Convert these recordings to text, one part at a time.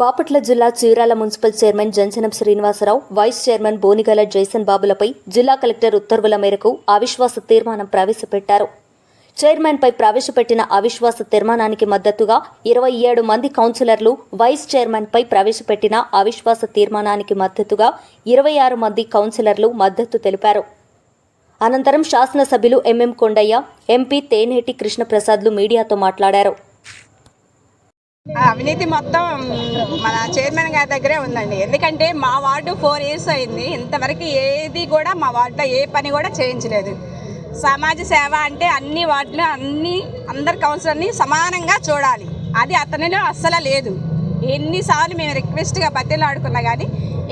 బాపట్ల జిల్లా Chirala municipal chairman Janchanam Srinivasarao vice chairman Bonigala Jaison బాబులపై జిల్లా collector ఉత్తర్వుల మేరకు అవిశ్వాస తీర్మానం ప్రవేశపెట్టారు. చైర్మన్పై ప్రవేశపెట్టిన అవిశ్వాస తీర్మానానికి మద్దతుగా ఇరవై ఏడు మంది కౌన్సిలర్లు వైస్ చైర్మన్పై ప్రవేశపెట్టిన అవిశ్వాస తీర్మానానికి మద్దతుగా ఇరవై ఆరు మంది కౌన్సిలర్లు మద్దతు తెలిపారు. అనంతరం శాసనసభ్యులు ఎంఎం కొండయ్య ఎంపీ తేనేటి కృష్ణప్రసాద్లు మీడియాతో మాట్లాడారు. అవినీతి మొత్తం మన చైర్మన్ గారి దగ్గరే ఉందండి. ఎందుకంటే మా వార్డు ఫోర్ ఇయర్స్ అయింది. ఇంతవరకు ఏది కూడా మా వార్డులో ఏ పని కూడా చేయించలేదు. సమాజ సేవ అంటే అన్ని వార్డులు అన్ని అందరు కౌన్సిలర్ని సమానంగా చూడాలి. అది అతనిలో అస్సలు లేదు. ఎన్నిసార్లు మేము రిక్వెస్ట్గా బతిలాడుకున్నా కానీ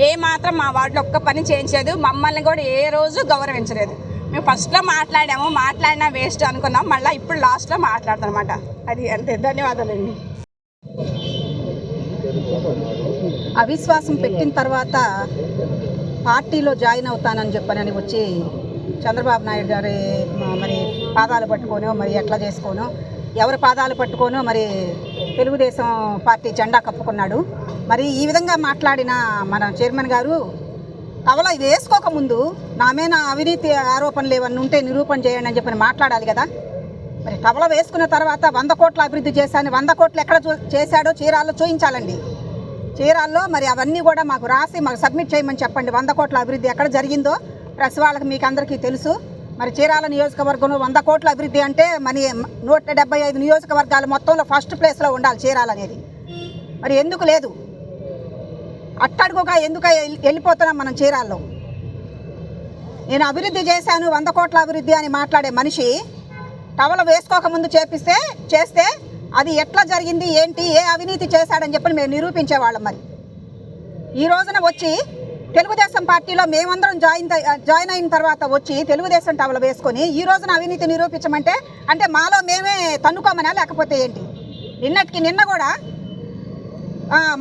ఏ మాత్రం మా వార్డులో ఒక్క పని చేయించలేదు. మమ్మల్ని కూడా ఏ రోజు గౌరవించలేదు. మేము ఫస్ట్లో మాట్లాడాము. మాట్లాడినా వేస్ట్ అనుకున్నాం. మళ్ళీ ఇప్పుడు లాస్ట్లో మాట్లాడతాం అనమాట అది అంతే. ధన్యవాదాలండి. అవిశ్వాసం పెట్టిన తర్వాత పార్టీలో జాయిన్ అవుతానని చెప్పనని వచ్చి చంద్రబాబు నాయుడు గారి మరి పాదాలు పట్టుకోను మరి ఎట్లా చేసుకోనో? ఎవరి పాదాలు పట్టుకోనో? మరి తెలుగుదేశం పార్టీ జెండా కప్పుకున్నాడు. మరి ఈ విధంగా మాట్లాడిన మన చైర్మన్ గారు కవల వేసుకోకముందు నా మీద అవినీతి ఆరోపణలు ఏమన్నా ఉంటే నిరూపణ చేయండి అని చెప్పని మాట్లాడాలి కదా. మరి టవల వేసుకున్న తర్వాత వంద కోట్ల అభివృద్ధి చేశాను. వంద కోట్లు ఎక్కడ చూ చేశాడో చీరాల్లో చూయించాలండి. చీరాల్లో మరి అవన్నీ కూడా మాకు రాసి మాకు సబ్మిట్ చేయమని చెప్పండి. వంద కోట్ల అభివృద్ధి ఎక్కడ జరిగిందో ప్రెస్ వాళ్ళకి మీకు అందరికీ తెలుసు. మరి చీరాల నియోజకవర్గంలో వంద కోట్ల అభివృద్ధి అంటే మరి నూట డెబ్బై ఐదు నియోజకవర్గాలు మొత్తంలో ఫస్ట్ ప్లేస్లో ఉండాలి చీరాల అనేది. మరి ఎందుకు లేదు? అట్టడుగుగా ఎందుకు వెళ్ళి- వెళ్ళిపోతున్నాం మనం చీరాల్లో? నేను అభివృద్ధి చేశాను వంద కోట్ల అభివృద్ధి అని మాట్లాడే మనిషి టవల వేసుకోకముందు చేపిస్తే చేస్తే అది ఎట్లా జరిగింది ఏంటి ఏ అవినీతి చేశాడని చెప్పి మేము నిరూపించేవాళ్ళం మరి. ఈ రోజున వచ్చి తెలుగుదేశం పార్టీలో మేమందరం జాయిన్ జాయిన్ అయిన తర్వాత వచ్చి తెలుగుదేశం టవల వేసుకొని ఈ రోజున అవినీతి నిరూపించమంటే అంటే మాలో మేమే తన్నుకోమనా లేకపోతే ఏంటి? నిన్నటికి నిన్న కూడా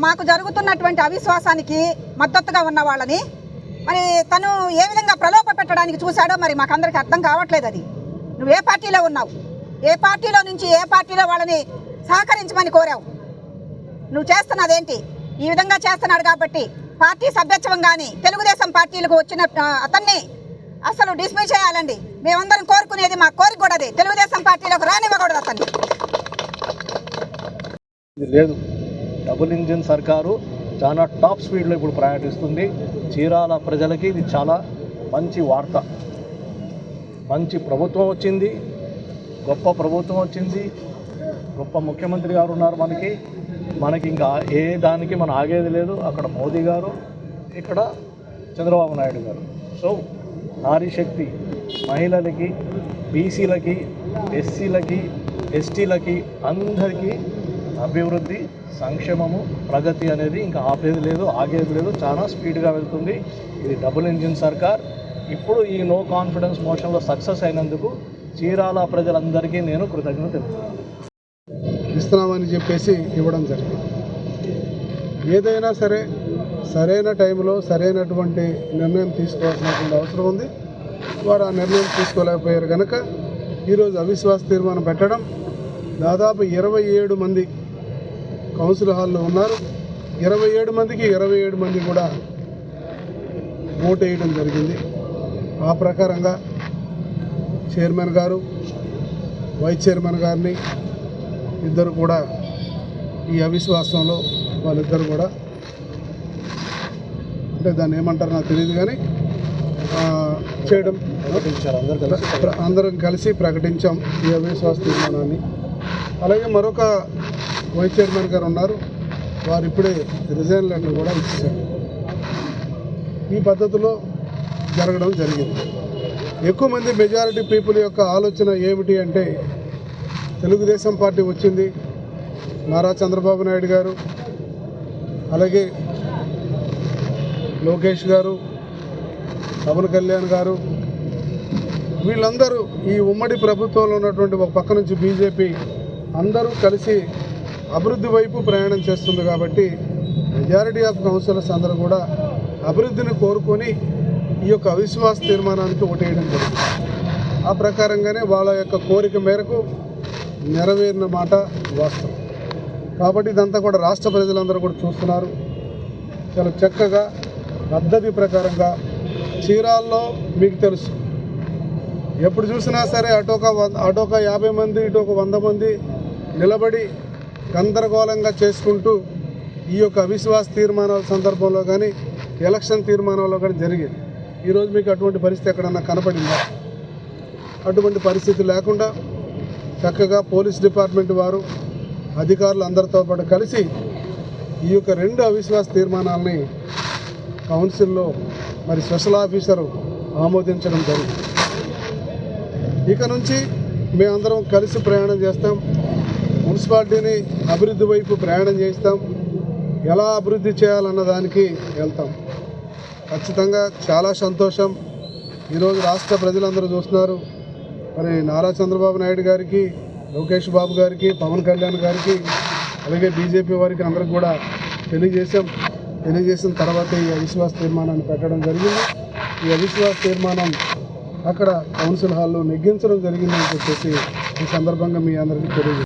మాకు జరుగుతున్నటువంటి అవిశ్వాసానికి మద్దతుగా ఉన్న వాళ్ళని మరి తను ఏ విధంగా ప్రలోభ పెట్టడానికి చూశాడో మరి మాకందరికి అర్థం కావట్లేదు అది. నువ్వు ఏ పార్టీలో ఉన్నావు? ఏ పార్టీలో నుంచి ఏ పార్టీలో వాళ్ళని సహకరించమని కోరావు? నువ్వు చేస్తున్నదేంటి? ఈ విధంగా చేస్తున్నాడు కాబట్టి పార్టీ సభ్యత్వం కానీ తెలుగుదేశం పార్టీలకు వచ్చిన అతన్ని అసలు డిస్మిస్ చేయాలండి. మేమందరం కోరుకునేది మా కోరిక కూడా అది. తెలుగుదేశం పార్టీలోకి రానివ్వకూడదు అతన్ని. లేదు. డబుల్ ఇంజిన్ సర్కారు చాలా టాప్ స్పీడ్లో ఇప్పుడు ప్రయాణిస్తుంది. చీరాల ప్రజలకి ఇది చాలా మంచి వార్త. మంచి ప్రభుత్వం వచ్చింది గొప్ప ప్రభుత్వం వచ్చింది. గొప్ప ముఖ్యమంత్రి గారు ఉన్నారు మనకి. మనకి ఇంకా ఏ దానికి మనం ఆగేది లేదు. అక్కడ మోదీ గారు ఇక్కడ చంద్రబాబు నాయుడు గారు. సో నారీ శక్తి మహిళలకి బీసీలకి ఎస్సీలకి ఎస్టీలకి అందరికీ అభివృద్ధి సంక్షేమము ప్రగతి అనేది ఇంకా ఆపేది లేదు ఆగేది లేదు. చాలా స్పీడ్గా వెళ్తుంది. ఇది డబుల్ ఇంజిన్ సర్కార్. ఇప్పుడు ఈ నో కాన్ఫిడెన్స్ మోషన్లో సక్సెస్ అయినందుకు చీరాల ప్రజలందరికీ నేను కృతజ్ఞత తెలుపుతాను ఇస్తున్నామని చెప్పేసి ఇవ్వడం జరిగింది. ఏదైనా సరే సరైన టైంలో సరైనటువంటి నిర్ణయం తీసుకోవాల్సినటువంటి అవసరం ఉంది. వారు ఆ నిర్ణయం తీసుకోలేకపోయారు కనుక ఈరోజు అవిశ్వాస తీర్మానం పెట్టడం దాదాపు ఇరవై ఏడు మంది కౌన్సిల్ హాల్లో ఉన్నారు. ఇరవై ఏడు మందికి ఇరవై ఏడు మంది కూడా ఓటు వేయడం జరిగింది. ఆ ప్రకారంగా చైర్మన్ గారు వైస్ చైర్మన్ గారిని ఇద్దరు కూడా ఈ అవిశ్వాసంలో వాళ్ళిద్దరు కూడా అంటే దాన్ని ఏమంటారు నాకు తెలియదు కానీ చేయడం అందరం కలిసి ప్రకటించాం ఈ అవిశ్వాస తీర్మానాన్ని. అలాగే మరొక వైస్ చైర్మన్ గారు ఉన్నారు. వారు ఇప్పుడే రిజైన్ లెటర్ కూడా ఇచ్చారు ఈ పద్ధతిలో జరగడం జరిగింది. ఎక్కువ మంది మెజారిటీ పీపుల్ యొక్క ఆలోచన ఏమిటి అంటే తెలుగుదేశం పార్టీ వచ్చింది. నారా చంద్రబాబు నాయుడు గారు అలాగే లోకేష్ గారు పవన్ కళ్యాణ్ గారు వీళ్ళందరూ ఈ ఉమ్మడి ప్రభుత్వంలో ఉన్నటువంటి ఒక పక్క నుంచి బీజేపీ అందరూ కలిసి అభివృద్ధి వైపు ప్రయాణం చేస్తుంది కాబట్టి మెజారిటీ ఆఫ్ కౌన్సిలర్స్ అందరూ కూడా అభివృద్ధిని కోరుకొని ఈ యొక్క అవిశ్వాస తీర్మానానికి ఓటేయడం జరిగింది. ఆ ప్రకారంగానే వాళ్ళ యొక్క కోరిక మేరకు నెరవేరిన మాట వాస్తవం. కాబట్టి ఇదంతా కూడా రాష్ట్ర ప్రజలందరూ కూడా చూస్తున్నారు. చాలా చక్కగా పద్ధతి ప్రకారంగా చీరాల్లో మీకు తెలుసు. ఎప్పుడు చూసినా సరే అటొక వంద యాభై మంది ఇటోక వంద మంది నిలబడి గందరగోళంగా చేసుకుంటూ ఈ యొక్క అవిశ్వాస తీర్మానాల సందర్భంలో కానీ ఎలక్షన్ తీర్మానంలో కానీ జరిగేది. ఈరోజు మీకు అటువంటి పరిస్థితి ఎక్కడన్నా కనపడిందా? అటువంటి పరిస్థితి లేకుండా చక్కగా పోలీస్ డిపార్ట్మెంట్ వారు అధికారులు అందరితో పాటు కలిసి ఈ యొక్క రెండు అవిశ్వాస తీర్మానాలని కౌన్సిల్లో మరి స్పెషల్ ఆఫీసరు ఆమోదించడం జరిగింది. ఇక నుంచి మేమందరం కలిసి ప్రయాణం చేస్తాం. మున్సిపాలిటీని అభివృద్ధి వైపు ప్రయాణం చేస్తాం ఎలా అభివృద్ధి చేయాలన్న దానికి వెళ్తాం. ఖచ్చితంగా చాలా సంతోషం. ఈరోజు రాష్ట్ర ప్రజలందరూ చూస్తున్నారు. మరి నారా చంద్రబాబు నాయుడు గారికి లోకేష్ బాబు గారికి పవన్ కళ్యాణ్ గారికి అలాగే బీజేపీ వారికి అందరికి కూడా తెలియజేశాం. తెలియజేసిన తర్వాత ఈ అవిశ్వాస తీర్మానాన్ని పెట్టడం జరిగింది. ఈ అవిశ్వాస తీర్మానం అక్కడ కౌన్సిల్ హాల్లో నెగ్గించడం జరిగిందని చెప్పేసి ఈ సందర్భంగా మీ అందరికీ తెలియజేస్తాను